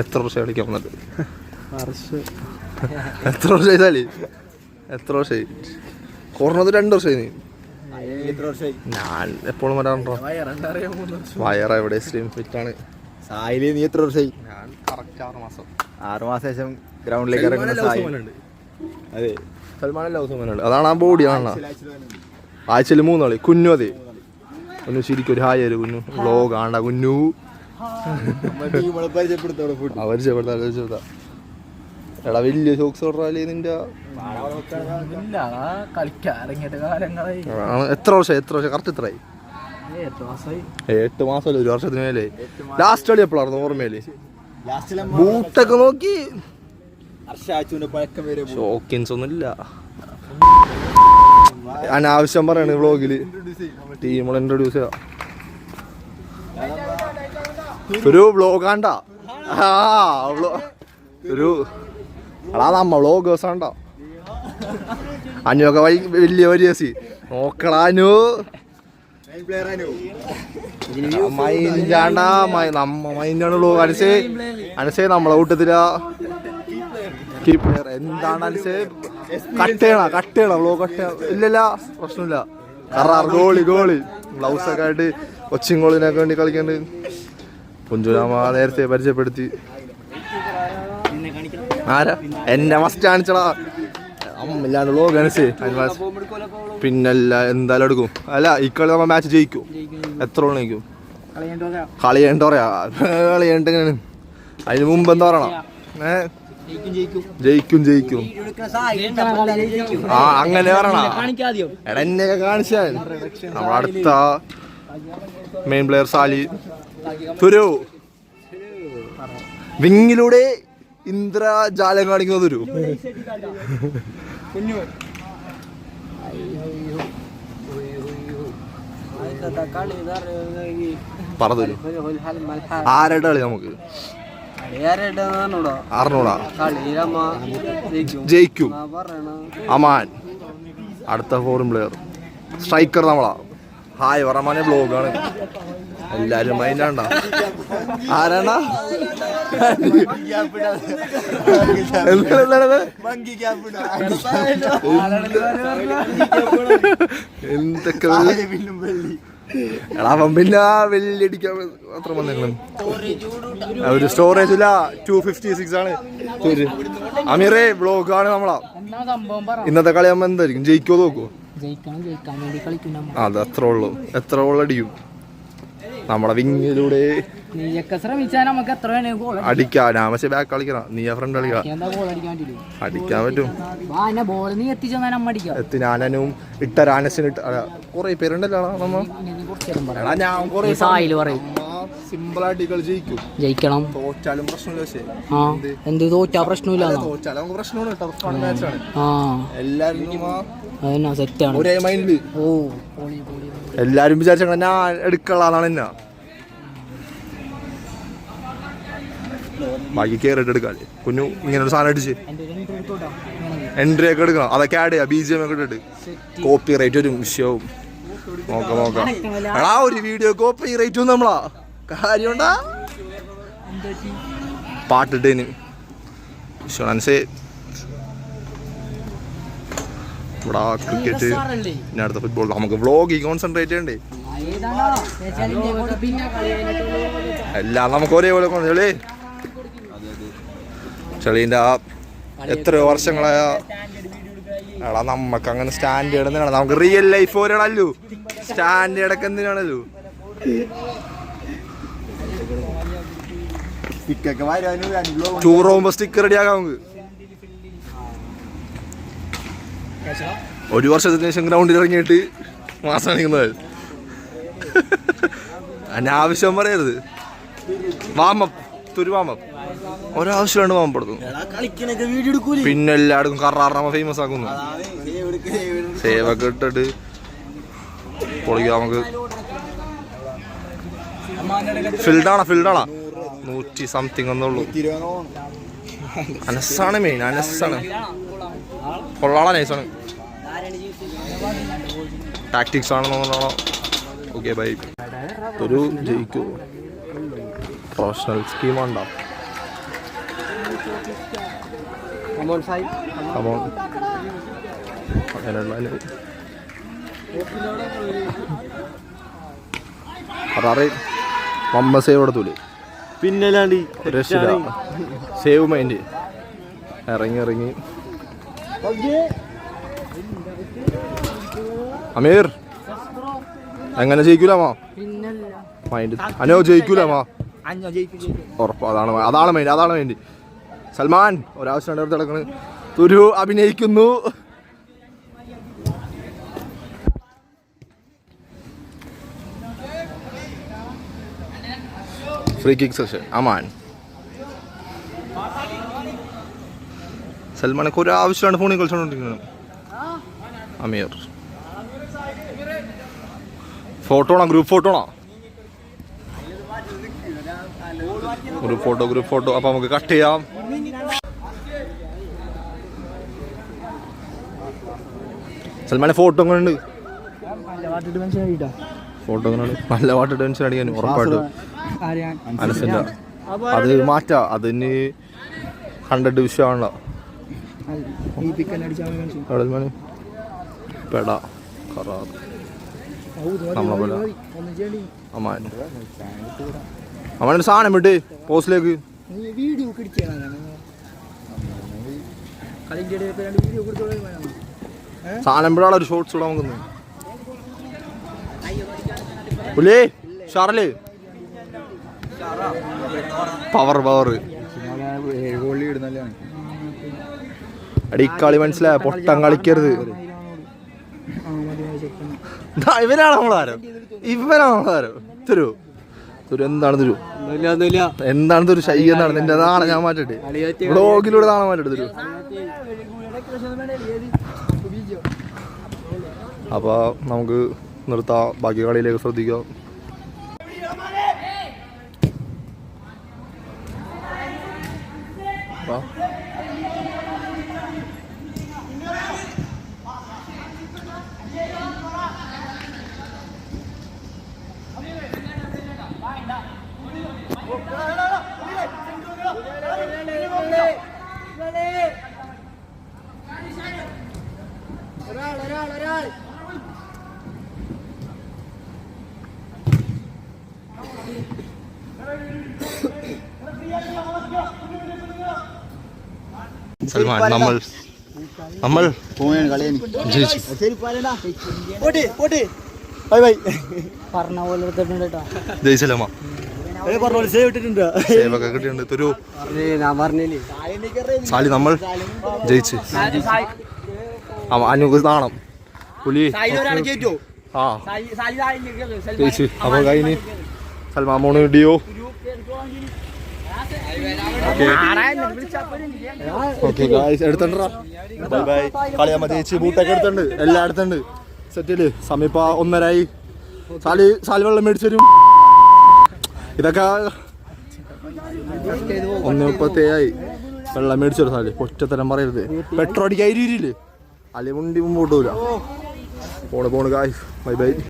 എത്ര വർഷം കളിക്കാൻ വന്നിട്ട് എത്ര വർഷം ചെയ്താലേ എത്ര വർഷമായി? കുറഞ്ഞത് രണ്ട് വർഷമായി ഞാൻ എപ്പോഴും വരാറുണ്ടോ? വയറ എവിടെ? സ്ലിം ഫിറ്റ് ആണ്. സായിൽ നീ എത്ര വർഷമായി? ഞാൻ കറക്റ്റ് ആറ് മാസം. ആറ് മാസം ശേഷം ഗ്രൗണ്ടിലേക്ക് ഇറങ്ങുന്ന സായി. അതെ. സൽമാൻ ലൗസമാനുണ്ട് അതാണ് ആ ബോഡി ആണ്. ആഴ്ചയിൽ മൂന്നാളി. കുഞ്ഞു അതെ. കുഞ്ഞു ശരിക്കും ഒരു ഹായ് ഒരു കുഞ്ഞു വ്ലോഗ് ആണ്ട കുഞ്ഞു എടാ വലിയ ഓർഡറാലേ നിന്റെ. എത്ര വർഷം എത്ര വർഷം കറക്റ്റ് എത്രയായി? എട്ട് മാസമല്ല ഒരു വർഷത്തിന് മേലെ. ലാസ്റ്റ് കളി എപ്പോഴായിരുന്നു ഓർമ്മയിൽ. ലാസ്റ്റിലെ ബൂട്ടൊക്കെ നോക്കി. ഷോക്കിൻസ് ഒന്നും ഇല്ല അനാവശ്യം പറയാണ് വ്ളോഗിൽ ടീമുകൾ ഇൻട്രൊഡ്യൂസ് ചെയ്യാം. ഒരു വ്ളോഗ് ആണ്ട ആ ഒരു അടാ നമ്മ വ്ളോഗേഴ്സ് ആണ്ട അനുവൊക്കെ വൈ വലിയ ഒരു ചേച്ചി നോക്കടാനു അനു നമ്മ മൈൻഡാണ് വ്ലോഗ്. അനുസേ അനുസേ നമ്മളെ കൂട്ടത്തിലാ. പ്ലെയർ എന്താണ് അനുസേ? കട്ട് ചെയ്യണ കട്ട് ചെയ്യണ ഇല്ലല്ല പ്രശ്നമില്ല. കറാർ ഗോളി ഗോളി. ബ്ലൗസ് ഒക്കെ ആയിട്ട് കൊച്ചിൻ ഗോളിനൊക്കെ വേണ്ടി കളിക്കണ്ട്. കുഞ്ചുരാമ നേരത്തെ പരിചയപ്പെടുത്തി. ആരാ? എന്നെ മസ്റ്റ് കാണിച്ചടാ. അമ്മില്ലാണ്ട് വ്ളോഗ് അനുസേ പിന്നല്ല എന്തായാലും എടുക്കും. അല്ല ഈ കളി നമ്മ മാച്ച് ജയിക്കും. എത്ര ഗോൾ ജയിക്കും കളി ചെയ്യണ്ട പറയാ കളി ചെയ്യണ്ട എങ്ങനെയാണ് അതിന് മുമ്പ് എന്താ പറയണം? ഏ? ജയിക്കും ജയിക്കും. ആ അങ്ങനെ പറയണം. എടാ എന്നെയൊക്കെ കാണിച്ചാൽ നമ്മുടെ അടുത്ത മെയിൻ പ്ലെയർ സാലി. തുരു. വിങ്ങിലൂടെ ഇന്ദ്രജാലം കാണിക്കുന്നത് തുരു. പറഞ്ഞു ആരുടെ കളി നമുക്ക്? അറിഞ്ഞൂടാ ജയിക്കും. അമാൻ. അടുത്ത ഫോറിൻ പ്ലെയർ സ്ട്രൈക്കർ നമ്മളാ. ഹായ് വറമാനെ ബ്ലോഗാണ് എല്ലാരും മൈൻഡാണ്ട? ആരാണ? എന്തൊക്കെ എടാ പിന്നെ വന്നേക്കണം. ഒരു സ്റ്റോറേജ് ഇല്ല. ടു ഫിഫ്റ്റി സിക്സ് ആണ് അമീറേ ബ്ലോഗാണ് നമ്മളാ. ഇന്നത്തെ കളി നമ്മൾ എന്തായിരിക്കും? ജയിക്കോ നോക്കോ ജയിക്കണം ജയിക്കാൻ വേണ്ടി കളിക്കും അത് അത്ര ഉള്ളു. എത്ര നമ്മളെ വിങ്ങിലൂടെ നീയൊക്കെ ശ്രമിച്ചാൽ നമുക്ക് എത്ര വേണേ ഗോൾ അടിക്കാം. ഞാൻ പക്ഷെ ബാക്ക് കളിക്കണം. നീ ആ ഫ്രണ്ട് കളിക്കാം എന്താ ഗോൾ അടിക്കാൻ പറ്റില്ല അടിക്കാൻ പറ്റും. വാ എന്നെ ബോൾ നീ എത്തിച്ചാൽ നമ്മ അടിക്കാം. എത്തി ഞാനും ഇട്ട രാനസിന് ഇട്ട കൊറേ പേരുണ്ടല്ലോ നമ്മ? ഇനി പറയാം എടാ ഞാൻ കൊറേ ഈ സായിൽ പറയും. കളി ജയിക്കും. ജയിക്കണം. തോറ്റാലും പ്രശ്നമില്ല പക്ഷേ. ആ എന്ത്? തോറ്റാ പ്രശ്നമില്ല തോറ്റാലും നമുക്ക് പ്രശ്നമാണ് ടഫ് മാച്ചാണ് ആ. അതന്നെ സെറ്റാണ് ഒരേ മൈൻഡിൽ ഓ. എല്ലാരും വിചാരിച്ച ഞാൻ എടുക്കളാന്നാണ് എന്നാ. ബാക്കി കയറിയിട്ട് എടുക്കാം. കുഞ്ഞു ഇങ്ങനെ ഒരു സാധനം അടിച്ച്. ഒരു. എൻട്രി ഒക്കെ എടുക്കണം. അതൊക്കെ ആഡ് ചെയ്യാം. ബി ജി എം ഒക്കെ ഇട്ടിട്ട്. കോപ്പി റൈറ്റ് വരും. വിഷയവും. നോക്കാം നോക്കാം. എടാ ഒരു വീഡിയോ കോപ്പി റേറ്റ് നമ്മളാ. കാര്യമുണ്ടാ? പാട്ടിട്ടേന്. വിശ്വനാൻസേ ഇവിടെ ക്രിക്കറ്റ്? പിന്നെ അടുത്ത ഫുട്ബോൾ നമുക്ക് വ്ളോഗിൽ കോൺസെൻട്രേറ്റ് ചെയ്യണ്ടേ. എല്ലാം നമുക്ക് ഒരേപോലെ ചെളി ചെളീന്റെ ആ എത്രയോ വർഷങ്ങളായ എടാ നമുക്ക് അങ്ങനെ സ്റ്റാൻഡേർഡ് നമുക്ക് റിയൽ ലൈഫ് ഒരാളല്ലോ സ്റ്റാൻഡേർഡ് ഒക്കെ എന്തിനാണല്ലോ? സ്റ്റിക്കൊക്കെ വരാനും അനുഭവം ടൂർ പോകുമ്പോ സ്റ്റിക്കർ റെഡിയാക്കാം നമുക്ക്. ഒരു വർഷത്തിന് ശേഷം ഗ്രൗണ്ടിൽ ഇറങ്ങിയിട്ട് മാസം നിൽക്കുന്നത് അനാവശ്യം പറയരുത്. വാമപ്പ് തുരു വാമപ്പ് ഒരാവശ്യമാണ് വാമപ്പ് എടുക്കും പിന്നെ എല്ലായിടത്തും കറാറമ്മ ഫേമസ് ആക്കുന്നു. സേവ ഒക്കെ ഇട്ടിട്ട് പൊളിക്കാം നമുക്ക്. ഫിൽഡാണോ ഫിൽഡാണോ നൂറ്റി സംതിങ് ഒന്നുള്ളൂ. അനസാണ് മെയിൻ അനസാണ്. കൊള്ളാളാ നൈസാണ് ടാക്ടിക്സ് ആണെന്ന് ഓക്കെ ബൈ ഒരു ജയിക്കൂ. Professional സ്കീമുണ്ടോ come on Sai come on അങ്ങനെയുള്ള എടുത്തൂലേ? പിന്നല്ലാണ്ട് രക്ഷിത സേവ് മൈൻഡ് ഇറങ്ങി ഇറങ്ങി. അമീർ എങ്ങനെ ജയിക്കൂലമാ? മൈൻഡ് അനോ ജയിക്കൂലമാ? ഉറപ്പ് അതാണ് അതാണ് മൈൻഡ് അതാണ് മൈൻഡ് സൽമാൻ ഒരാവശ്യം അടുത്ത് കിടക്കണ് തുരു അഭിനയിക്കുന്നു. ഫ്രീ കിക്ക് സെഷൻ അമാൻ സൽമാനൊക്കെ ഒരു ആവശ്യമാണ് ഫോണിൽ കളിച്ചോണ്ടിരിക്കുന്നത്. അമീർ. ഫോട്ടോണോ ഗ്രൂപ്പ് ഫോട്ടോണോ ഗ്രൂപ്പ് ഫോട്ടോ ഗ്രൂപ്പ് ഫോട്ടോ അപ്പൊ നമുക്ക് കട്ട് ചെയ്യാം. സൽമാനെ ഫോട്ടോ എങ്ങനെ ഉണ്ട് വാട്ടിട്ട് മനസ്സിലായിട്ടാ ഫോട്ടോ എങ്ങനെ നല്ല പാട്ട് ടെൻഷൻ അടിക്കാൻ ഉറപ്പായിട്ടും മനസ്സില്ല. അത് മാറ്റാ. അതിന് ഹൺഡ്രഡ് വിഷയമാണല്ലോ പെട. കറാർ. നമ്മളെ പോലെ. ഒന്ന് ചെയ്യണ്ടി അമ്മാൻ അമ്മാനൊരു സാധനം വിട്ട് പോസ്റ്റിലേക്ക്. സാധനം വിടാനുള്ള ഒരു ഷോർട്സ് ഇടാൻ നോക്കുന്നു. പുലേ. ഷാറൽ. പവർ പവർ ഏഴ് ഗോളി ഇടുന്നല്ലേ അടി കളി മനസ്സിലായ? പൊട്ടം കളിക്കരുത്. ഇവനാണ് നമ്മളാരോ ഇവനാണ് നമ്മളാരോ തരൂ. തുരു. എന്താണ് തുരു? എന്താണ് തുരു? ശൈ എന്നാണ്. നിന്റെ നാളെ ഞാൻ മാറ്റട്ടെ. ബ്ലോഗിലൂടെ നാളെ മാറ്റട്ടെ തുരു. അപ്പോൾ നമുക്ക് നിർത്താം. ബാക്കി കളിയിലേക്ക് ശ്രദ്ധിക്കാം. ഒരാൾ ഒരാൾ ഒരാൾ. സൽമാൻ നമ്മൾ നമ്മൾ പറഞ്ഞ പോലെ ജയിച്ചല്ലമ്മ സാലി നമ്മൾ ജയിച്ച്. അനുക്ക് നാണം. പുലി. ആ. ജയിച്ച്. അപ്പൊ കഴിഞ്ഞ് സൽമാൻ മോണ് ഡിയോ ഓക്കെ എടുത്തണ്ടാ? ബൈ ബൈ ജയിച്ച് ബൂട്ടൊക്കെ എടുത്തുണ്ട് എല്ലാം എടുത്തുണ്ട് സെറ്റിൽ സമീപ ഒന്നരായി. സാലി സാലി വെള്ളം മേടിച്ചു തരും. ഇതൊക്കെ ഒന്ന് മുപ്പത്തേഴായി. വെള്ളം മേടിച്ചു തരും സാലി. ഒറ്റത്തരം പറയരുത്. പെട്രോൾ അടിക്കാൻ അല്ലെ മുണ്ടി മുമ്പോട്ട് പോല പോണ് പോണ് കായ് ബൈ ബൈ